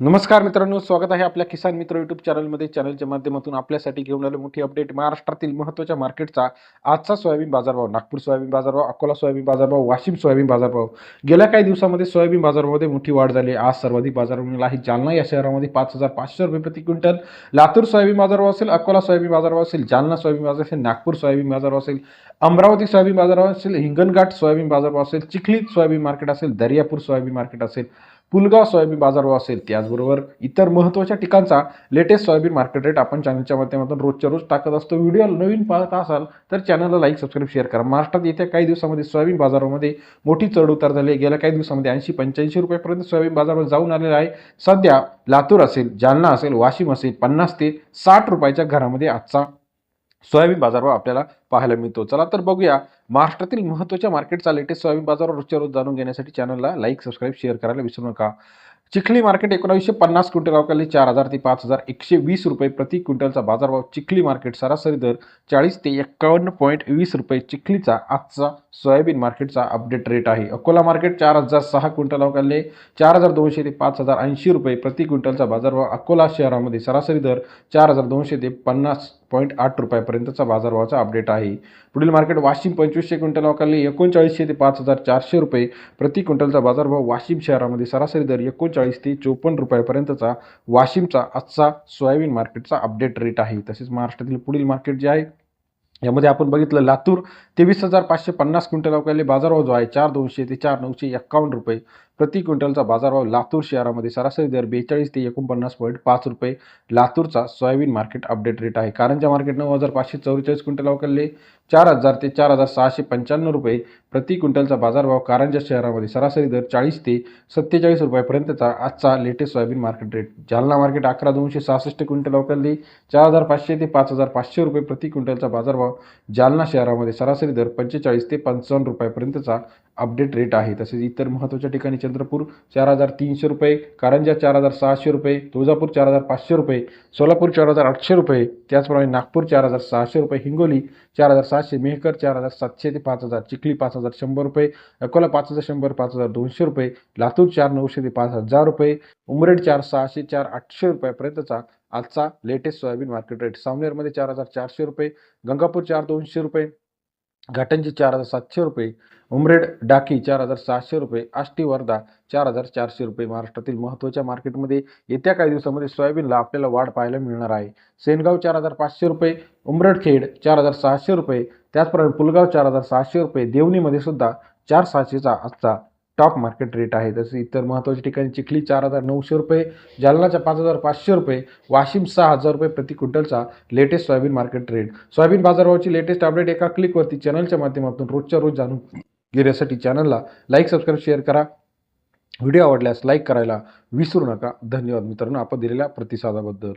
नमस्कार मित्रांनो स्वागत आहे आपल्या किसान मित्र युट्यूब चॅनलमध्ये चॅनलच्या माध्यमातून आपल्यासाठी घेऊन आलो मोठी अपडेट महाराष्ट्रातील महत्त्वाच्या मार्केटचा आजचा सोयाबीन बाजारभाव. नागपूर सोयाबीन बाजारभाव अकोला सोयाबीन बाजारभाव वाशिम सोयाबीन बाजारभाव. गेल्या काही दिवसामध्ये सोयाबीन बाजारामध्ये मोठी वाढ झाली. आज सर्वाधिक बाजार मिळाला आहे जालना. या शहरामध्ये पाच हजार पाचशे रुपये प्रति क्विंटल. लातूर सोयाबीन बाजारभाव असेल अकोला सोयाबीन बाजारभाव असेल जालना सोयाबीन बाजार असेल नागपूर सोयाबीन बाजारभाव असेल अमरावती सोयाबीन बाजारभाव असेल हिंगणघाट सोयाबीन बाजारभाव असेल चिखली सोयाबीन मार्केट असेल दर्यापूर सोयाबीन मार्केट असेल. पुलगाव सोयाबीन बाजारभाव असेल त्याचबरोबर इतर महत्त्वाच्या ठिकाणचा लेटेस्ट सोयाबीन मार्केट रेट आपण चॅनलच्या माध्यमातून रोजच्या रोज टाकत असतो. व्हिडिओ नवीन पाहत असाल तर चॅनलला लाईक सबस्क्राईब शेअर करा. महाराष्ट्रात येत्या काही दिवसामध्ये सोयाबीन बाजारामध्ये मोठी चढ उतार झाली आहे. गेल्या काही दिवसामध्ये ऐंशी पंच्याऐंशी रुपयापर्यंत सोयाबीन बाजारावर जाऊन आलेला आहे. सध्या लातूर असेल जालना असेल वाशिम असेल पन्नास ते साठ रुपयाच्या घरामध्ये आजचा सोयाबीन बाजारभाव आपल्याला पाहायला मिळतो. चला तर बघूया महाराष्ट्रातील महत्त्वाच्या मार्केटचा लेटेस्ट सोयाबीन बाजारावर रोजच्या रोज जाणून घेण्यासाठी चॅनलला लाईक सबस्क्राईब शेअर करायला विसरू नका. चिखली मार्केट एकोणावीसशे पन्नास क्विंटल अवकाली चार हजार ते पाच हजार एकशे वीस रुपये प्रति क्विंटलचा बाजारभाव चिखली मार्केट सरासरी दर चाळीस ते एक्कावन्न पॉईंट वीस रुपये चिखलीचा आजचा सोयाबीन मार्केटचा अपडेट रेट आहे. अकोला मार्केट चार हजार सहा क्विंटल अवकाले चार हजार दोनशे ते पाच हजार ऐंशी रुपये प्रति क्विंटलचा बाजारभाव अकोला शहरामध्ये सरासरी दर चार हजार दोनशे ते पन्नास पॉईंट आठ रुपयापर्यंतचा बाजारभावाचा अपडेट आहे. पुढील मार्केट वाशिम पंचवीसशे क्विंटल अवकाली एकोणचाळीसशे ते पाच हजार चारशे रुपये. प्रति क्विंटलचा बाजारभाव वाशिम शहरामध्ये सरासरी दर एकोणचाळीस ते चोपन्न रुपयापर्यंतचा वाशिमचा आजचा सोयाबीन मार्केटचा अपडेट रेट आहे. तसेच महाराष्ट्रातील पुढील मार्केट जे आहे यामध्ये आपण बघितलं लातूर तेवीस हजार पाचशे पन्नास क्विंटल अवकाली बाजारभाव जो आहे चार दोनशे ते चार नऊशे एक्कावन्न रुपये. प्रति क्विंटलचा बाजारभाव लातूर शहरामध्ये सरासरी दर बेचाळीस ते एकोणपन्नास पॉईंट पाच रुपये. लातूरचा सोयाबीन मार्केट अपडेट रेट आहे. कारंजा मार्केट नऊ हजार पाचशे चौवेचाळीस क्विंटल अवकलले चार हजार ते चार हजार सहाशे पंच्याण्णव रुपये प्रति क्विंटलचा बाजारभाव कारंजा शहरामध्ये सरासरी दर चाळीस ते सत्तेचाळीस रुपयापर्यंतचा आजचा latest soybean market rate Jalna market अकरा दोनशे सहासष्ट क्विंटल अवकलले चार हजार पाचशे ते पाच हजार पाचशे रुपये प्रति क्विंटलचा बाजारभाव जालना शहरामध्ये सरासरी दर पंचेचाळीस ते पंचावन्न रुपयापर्यंतचा अपडेट रेट आहे. तसेच इतर महत्त्वाच्या ठिकाणी चंद्रपूर चार हजार तीनशे रुपये कारंजा चार हजार सहाशे रुपये तुळजापूर चार हजार पाचशे रुपये सोलापूर चार हजार आठशे रुपये त्याचप्रमाणे नागपूर चार हजार सहाशे रुपये हिंगोली चार हजार सहाशे मेहकर चार हजार सातशे ते पाच हजार चिखली पाच हजार शंभर रुपये अकोला पाच हजार शंभर पाच हजार दोनशे रुपये लातूर चार नऊशे ते पाच हजार रुपये उमरेड चार सहाशे चार आठशे रुपयापर्यंतचा आजचा लेटेस्ट सोयाबीन मार्केट रेट सावनेरमध्ये चार हजार चारशे रुपये गंगापूर चार दोनशे रुपये घाटंजी चार हजार सातशे रुपये उमरेड डाकी चार हजार सहाशे रुपये आष्टी वर्धा चार हजार चारशे रुपये महाराष्ट्रातील महत्त्वाच्या मार्केटमध्ये येत्या काही दिवसामध्ये सोयाबीनला आपल्याला वाढ पाहायला मिळणार आहे. सेनगाव चार हजार पाचशे रुपये उमरडखेड चार हजार सहाशे रुपये त्याचप्रमाणे पुलगाव चार हजार सहाशे रुपये देवणीमध्ये सुद्धा चार सहाशेचा आजचा टॉप मार्केट रेट आहे. तसेच इतर महत्त्वाच्या ठिकाणी चिखली चार हजार नऊशे रुपये जालनाच्या पाच हजार पाचशे रुपये वाशिम सहा हजार रुपये प्रति क्विंटलचा latest soybean market rate soybean बाजारभावाची लेटेस्ट अपडेट एका क्लिकवरती चॅनलच्या माध्यमातून रोजच्या रोज जाणून घेण्यासाठी चॅनलला लाईक सबस्क्राईब शेअर करा. व्हिडिओ आवडल्यास लाईक करायला विसरू नका. धन्यवाद मित्रांनो आपण दिलेल्या प्रतिसादाबद्दल.